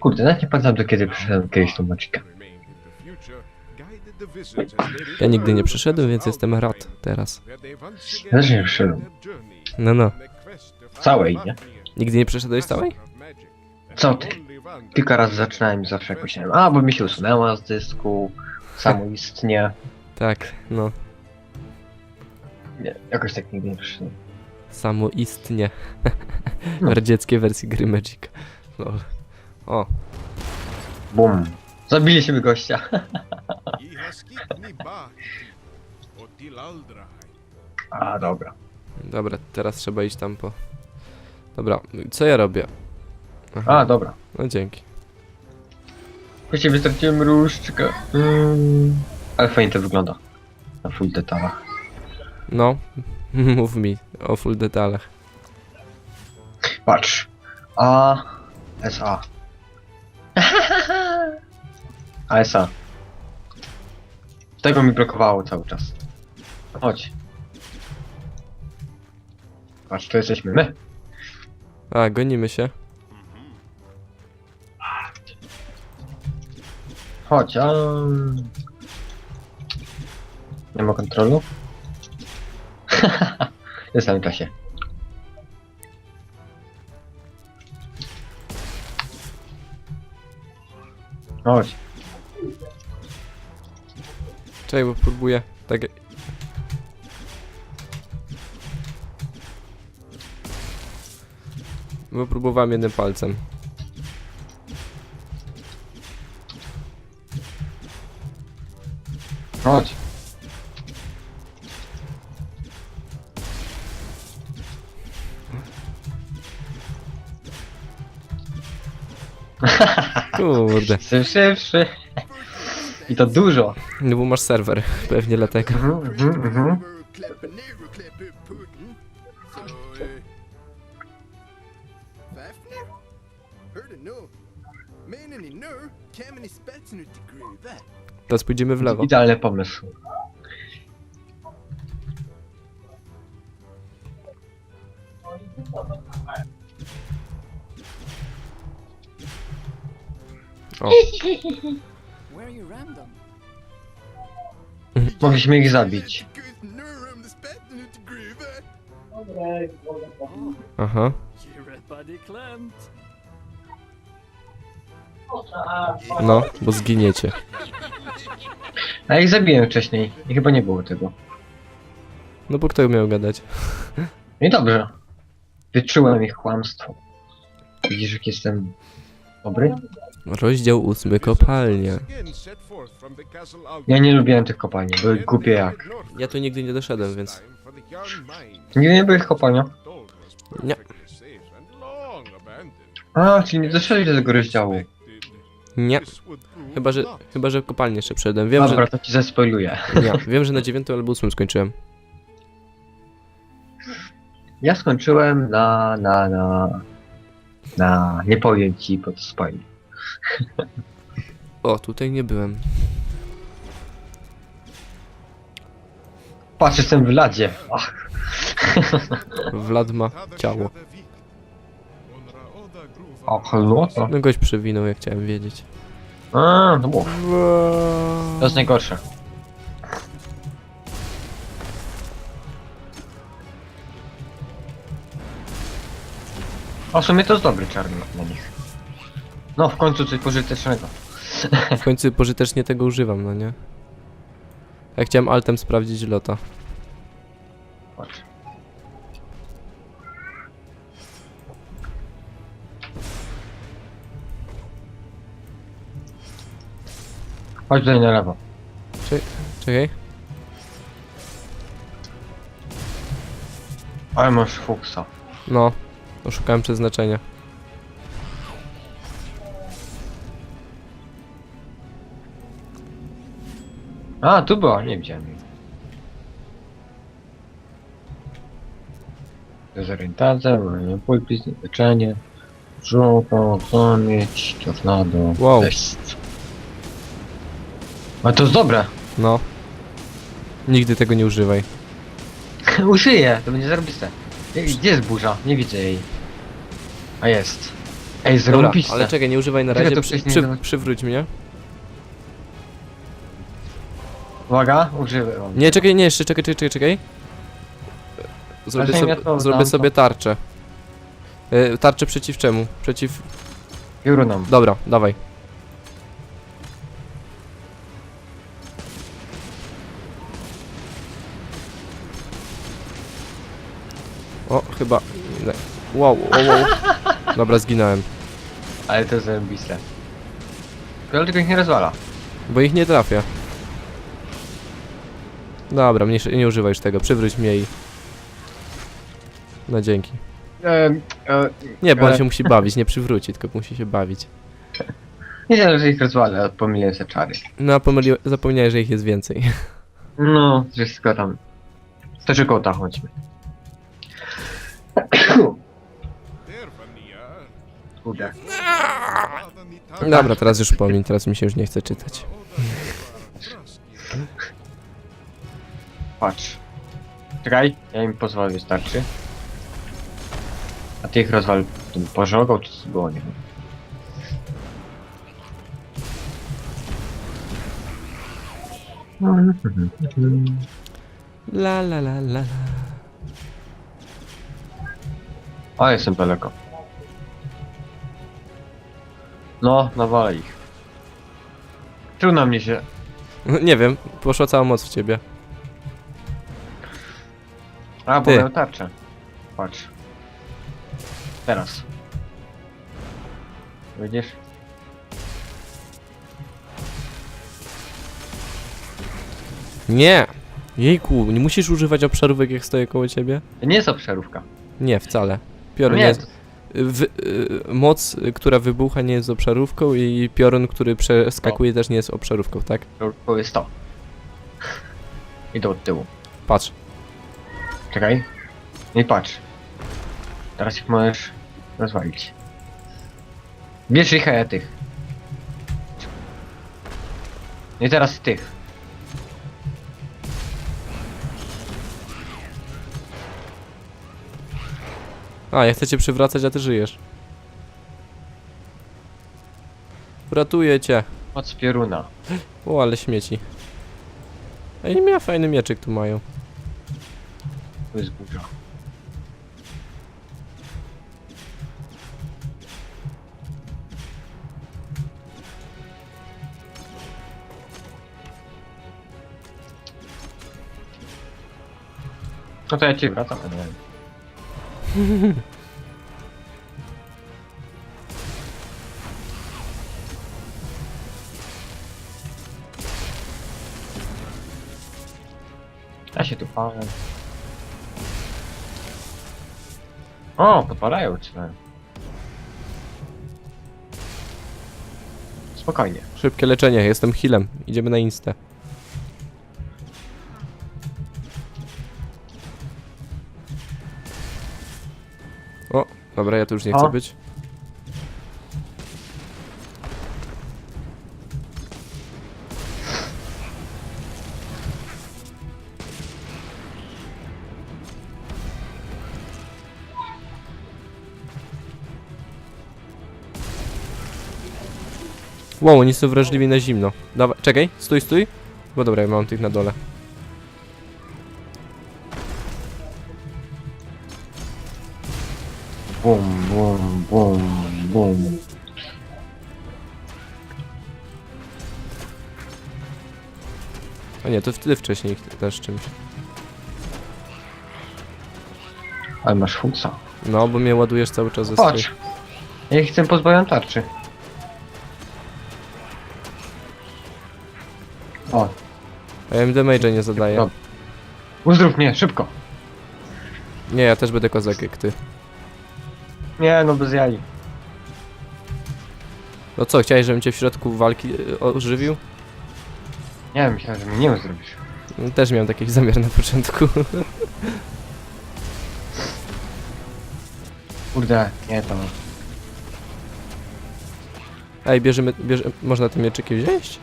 Kurde, nawet nie pamiętam do kiedy przyszedłem kiedyś tą Magicka. Ja nigdy nie przyszedłem, więc jestem rad teraz. Też nie przyszedłem. No, no. Całej, nie? Nigdy nie przeszedłeś całej? Co ty? Kilka razy zaczynałem i zawsze jakoś nie wiem, a bo mi się usunęła z dysku, samoistnie. Tak, no. Nie, jakoś tak nigdy nie przyszedłem. Samoistnie. No. W radzieckiej wersji gry Magic. Lol. O, Bum. Zabiliśmy gościa. A, dobra. dobra, teraz trzeba iść tam po... Dobra, co ja robię? A, dobra. No dzięki. Właściwie wystraciłem różdżkę. Mm. Ale fajnie to wygląda. Na full detalach. No, mów mi o full detalach. Patrz. A. SA. ASA. Tego mi blokowało cały czas. Chodź. Patrz, tu jesteśmy my. A, gonimy się. Chodź, a... Nie ma kontrolu? Jest na czasie. Chodź. Czekaj, bo próbuję. Tak. Bo próbowałem jednym palcem. Chodź. Kurde. Szybszy. I to dużo. No bo masz serwer, pewnie dlatego. Mhm, mhm, mhm. Teraz pójdziemy w lewo. Idealny pomysł. O, Mogliśmy ich zabić. aha. No, bo zginiecie. A ja ich zabiłem wcześniej i chyba nie było tego. No bo kto miał gadać? No i dobrze. Wyczułem ich kłamstwo. Widzisz, jak jestem dobry? Rozdział ósmy, kopalnia. Ja nie lubiłem tych kopalni, były głupie jak. Ja tu nigdy nie doszedłem, więc... Nigdy nie byłeś kopalnia. Nie. A, czyli nie doszedłeś do tego rozdziału. Nie. Chyba, że, chyba, że kopalnię jeszcze przeszedłem. Wiem, Dobra, że... to ci zaspoiluję. Nie, wiem, że na dziewiątym albo ósmym skończyłem. Ja skończyłem na, na, na... Na... Nie powiem ci, bo to spoil. O, tutaj nie byłem. Patrz, jestem w ladzie. Ach, Vlad ma ciało. ach, no to. No przewinął, jak chciałem wiedzieć. A, to było. To jest najgorsze. A w sumie to jest dobry czarny na nich. No, w końcu coś pożytecznego. W końcu pożytecznie tego używam, no nie? Ja chciałem altem sprawdzić lota. Patrz. Chodź tutaj na lewo. Czekaj. Ale masz fuksa. No. Oszukałem przeznaczenia. A, tu była, nie widziałem jej. Dezorientacja, pulpis, leczenie, żółto, pamięć, tornado, Wow. deszcz. A to jest dobre. No. Nigdy tego nie używaj. Użyję, to będzie zarobiste. Ej, Gdzie jest burza? Nie widzę jej. A jest. Ej, Dobra, ale czekaj, nie używaj na Czekaj, razie, to przy, wcześniej przy, nawet- przywróć mnie. Uwaga, używam. Nie, czekaj, nie, jeszcze, czekaj, czekaj, czekaj, czekaj. Zrobię, sobie, to zrobię sobie tarczę. E, tarczę przeciw czemu? Przeciw... Piorunom. Dobra, dawaj. O, chyba... nie. Wow, wow, wow. Dobra, zginąłem. Ale to zarobiste. Ale tylko ich nie rozwala. Bo ich nie trafię. Dobra, mniejsze, nie używaj już tego, przywróć mnie i... No dzięki. Ehm, e, Nie, bo on Ale- się musi bawić, nie przywróci, tylko musi się bawić. nie wiem, że ich rozwala, ale pomyliłem sobie czary. No, pomyli... zapomniałeś, że ich jest więcej. No, wszystko tam. Czy kota chodźmy. Kurde. Dobra, teraz już pomiń, teraz mi się już nie chce czytać. Patrz. Czekaj, ja im pozwolę, wystarczy. A ty ich rozwal tym pożogą, czy co było, nie wiem. La la la la la. O, jestem daleko. No, nawalę ich. Na mnie się... Nie wiem, poszła cała moc w ciebie. A, bo Ty. mają tarczę. Patrz. Teraz. Widzisz? Nie! Jejku, nie musisz używać obszarówek jak stoję koło ciebie? To nie jest obszarówka. Nie, wcale. Piorun nie, jest... W, y, moc, y, która wybucha nie jest obszarówką i piorun, który przeskakuje też nie jest obszarówką, tak? to, to jest to. Idę od tyłu. Patrz. Czekaj. Nie patrz. Teraz ich możesz rozwalić. Bierz ich, a ja tych. I teraz tych. A, ja chcę cię przywracać, a ty żyjesz. Uratuję cię. Moc pioruna. O, ale śmieci. Ej, miała fajny mieczyk tu mają. To jest burza. No to ja cię wracam. Ja się tu palę. O, podpalają cię. Spokojnie. Szybkie leczenie, jestem healem. Idziemy na instę. O, dobra, ja tu już nie chcę O. być. Wow, oni są wrażliwi na zimno. Dawaj, czekaj, stój, stój. Bo dobra, ja mam tych na dole. Bum, bum, bum, bum. A nie, to ty wcześniej też czymś. Ale masz funksa. No, bo mnie ładujesz cały czas ze Patrz. Ja ich chcę pozbawiam tarczy. Ja im damage'a nie zadaję. Dobra. uzdrów mnie, szybko. Nie, ja też będę kozak jak ty. Nie, no bez jaj. No co, chciałeś, żebym cię w środku walki e, ożywił? Nie, myślałem, że mnie nie uzdrowisz. No, Też miałem taki zamiar na początku. Kurde, nie to. Ej, bierzemy, bierze, można te mieczyki wziąć?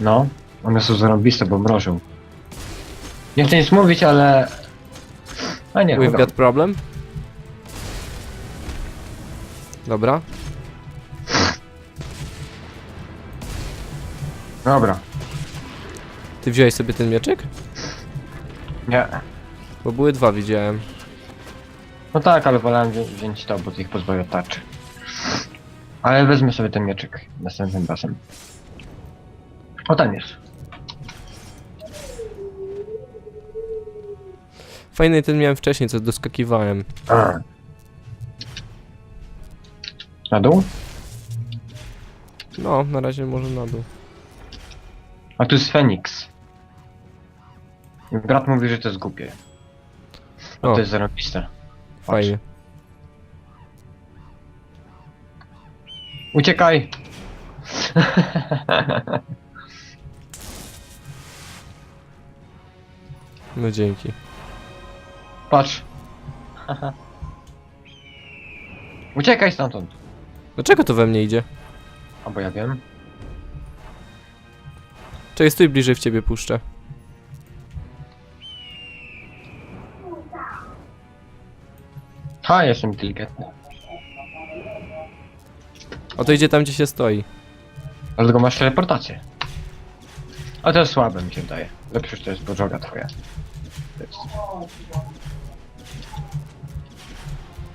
No, one są zarąbiste, bo mrożą. Nie chcę nic mówić, ale... A nie, We've got problem. Dobra. Dobra. Ty wziąłeś sobie ten mieczek? Nie. Bo były dwa, widziałem. No tak, ale wolałem wziąć to, bo to ich pozbawia tarczy. Ale wezmę sobie ten mieczek następnym razem. O, tam jest. Fajny ten miałem wcześniej, co doskakiwałem. A. Na dół? No, na razie może na dół. A tu jest Feniks. Brat mówi, że to jest głupie. A O. to jest zarobiste. Fajnie. Uciekaj! No dzięki. Patrz. Uciekaj stamtąd. Dlaczego to we mnie idzie? Albo ja wiem. Czekaj, stój bliżej w ciebie puszczę. Ha, jestem inteligentny. O to idzie tam, gdzie się stoi. Dlatego masz teleportację. A to jest słabe mi się wydaje. Lepsze, że to jest podżoga twoja. To jest.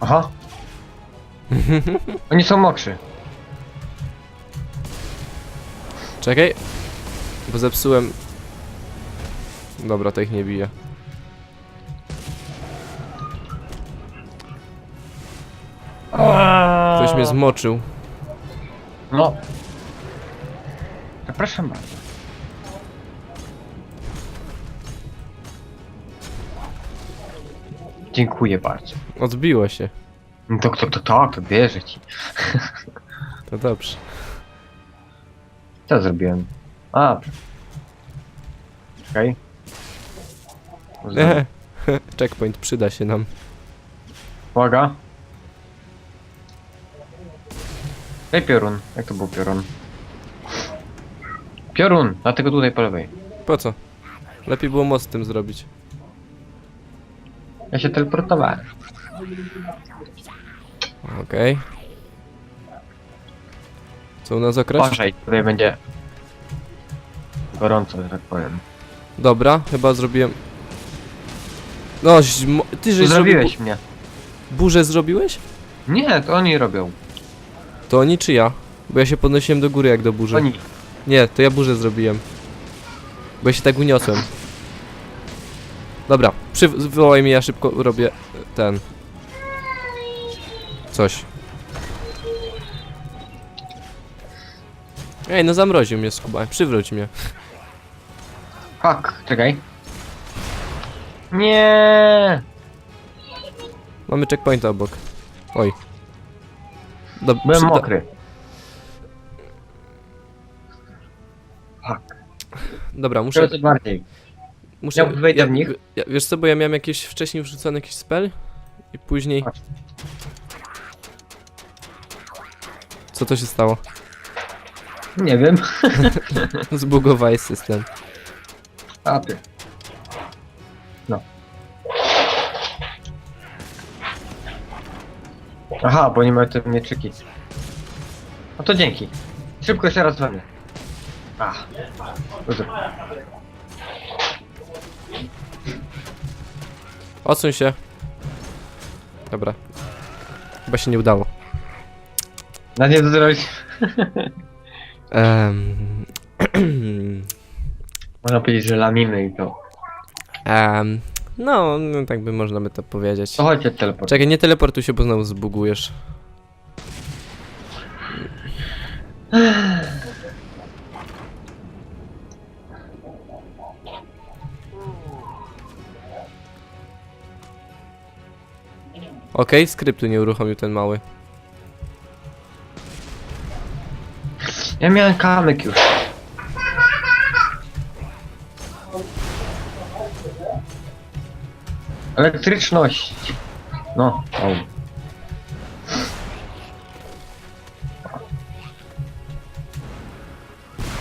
Aha. Oni są mokrzy. Czekaj. Bo zepsułem... Dobra, to ich nie bije. Ktoś mnie zmoczył. No. Zapraszam bardzo. Dziękuję bardzo. Odbiło się. No to, to, to, to, to bierze ci. To dobrze. Co zrobiłem? A. Okej. Okay. Checkpoint przyda się nam. Uwaga. Ej, piorun. Jak to był piorun? Piorun! Dlatego tutaj po lewej. Po co? Lepiej było most z tym zrobić. Ja się teleportowałem. Okej. Co u nas okres? Uważaj, tutaj będzie gorąco, że tak powiem. Dobra, chyba zrobiłem... No, ty żeś zrobił... Zrobiłeś mnie. bu- Burzę zrobiłeś? Nie, to oni robią. To oni czy ja? Bo ja się podnosiłem do góry jak do burzy. Oni. Nie, to ja burzę zrobiłem. Bo ja się tak uniosłem. Dobra, przywołaj mi, ja szybko robię ten. Coś. Ej, no zamroził mnie skuba, przywróć mnie. Fuck, czekaj. Nie. Mamy checkpointa obok. Oj. Byłem przyda- mokry. Fuck. Dobra, muszę... Bardziej. Muszę Ja wejdę w nich. Ja, wiesz co, bo ja miałem jakieś wcześniej wrzucony jakiś spell i później... Patrz. Co to się stało? Nie wiem. Zbugowałeś system. A ty. No. Aha, bo nie mają te mieczyki. No to dzięki. Szybko jeszcze raz wezmę. A. Dobrze. Odsuń się. Dobra. Chyba się nie udało. Na nie zrobić. Um, Można powiedzieć, że lamimy i to. um, no, no, tak by można by to powiedzieć. To chodźcie teleport. Czekaj, nie teleportuj się, bo znowu zbugujesz. Okej, skryptu nie uruchomił ten mały. Ja miałem kamyk już. Elektryczność. No, o.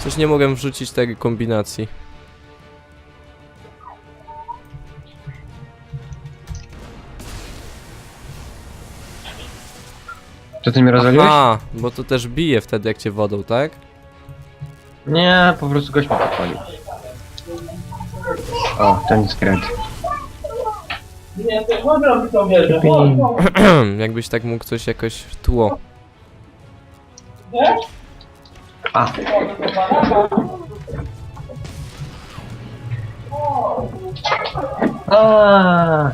Coś nie mogłem wrzucić tej kombinacji. Co ty mnie rozwaliłeś? A, bo to też bije wtedy jak cię wodą, tak? Nie, po prostu gość mnie podpalił. O, ten skret. Nie, to dobra, to wierzę. Jakbyś tak mógł coś jakoś w tło. A, a.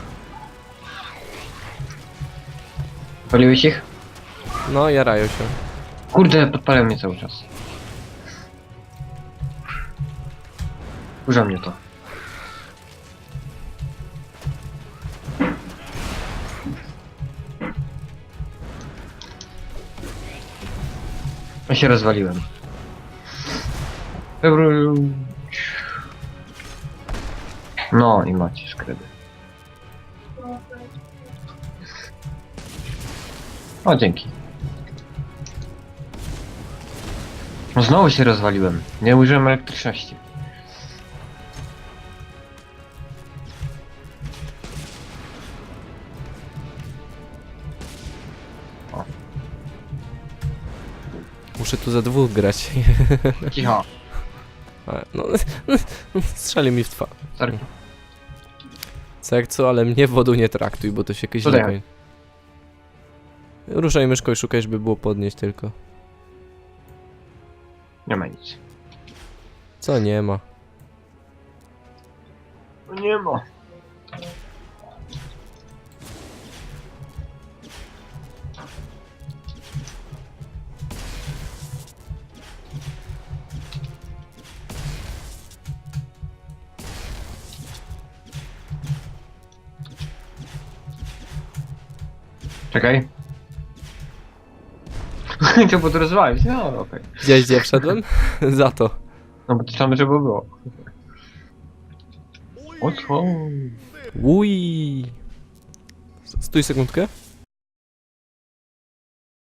Paliłeś ich? No, jarają się. Kurde, podpalają mnie cały czas. Kurza mnie to. Ja się rozwaliłem. No i macie skryby. O, dzięki. Znowu się rozwaliłem. Nie użyłem elektryczności. Muszę tu za dwóch grać. Cicho. A, No, strzeli mi w twarz. Sorry. Co jak co, ale mnie wodą nie traktuj, bo to się Tutaj. źle kończy. Ruszaj myszką i szukaj, żeby było podnieść tylko. Nie ma nic. Co nie ma? No nie ma. Czekaj. Chciał podrozwalić, no okej. Widziałeś gdzie ja wszedłem? za to. No bo to samo żeby było. O co? Uj. Stój sekundkę.